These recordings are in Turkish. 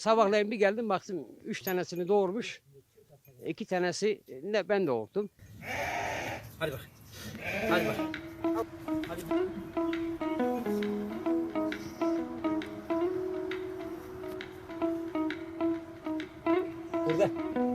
Sabahleyin bir geldim baktım üç tanesini doğurmuş. İki tanesi ne ben doğurdum. Hadi bak. Hadi bak. Hadi. Burada.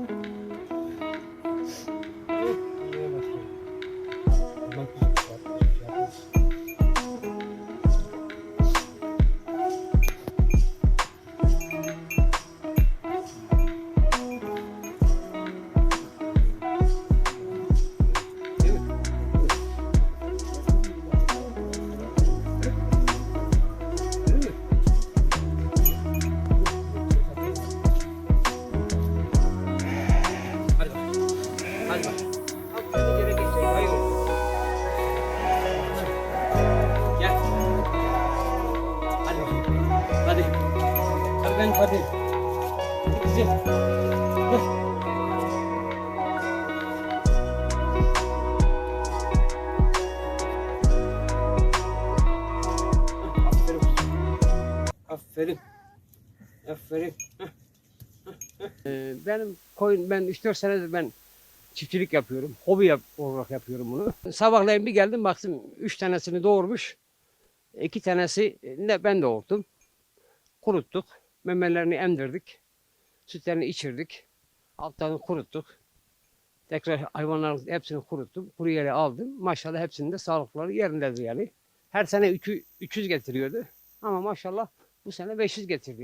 Ben hadi. Güzel. Ee, benim koyun ben 3-4 senedir ben çiftçilik yapıyorum. Hobi yap, olarak yapıyorum bunu. Sabahleyin bir geldim baktım üç tanesini doğurmuş. İki tanesi ne ben doğurdum. Kuruttuk. Memelerini emdirdik. Sütlerini içirdik. Altlarını kuruttuk. Tekrar hayvanların hepsini kuruttum. Kuru yere aldım. Maşallah hepsinin de sağlıkları yerindedir yani. Her sene 300 getiriyordu. Ama maşallah bu sene 500 getirdi yani.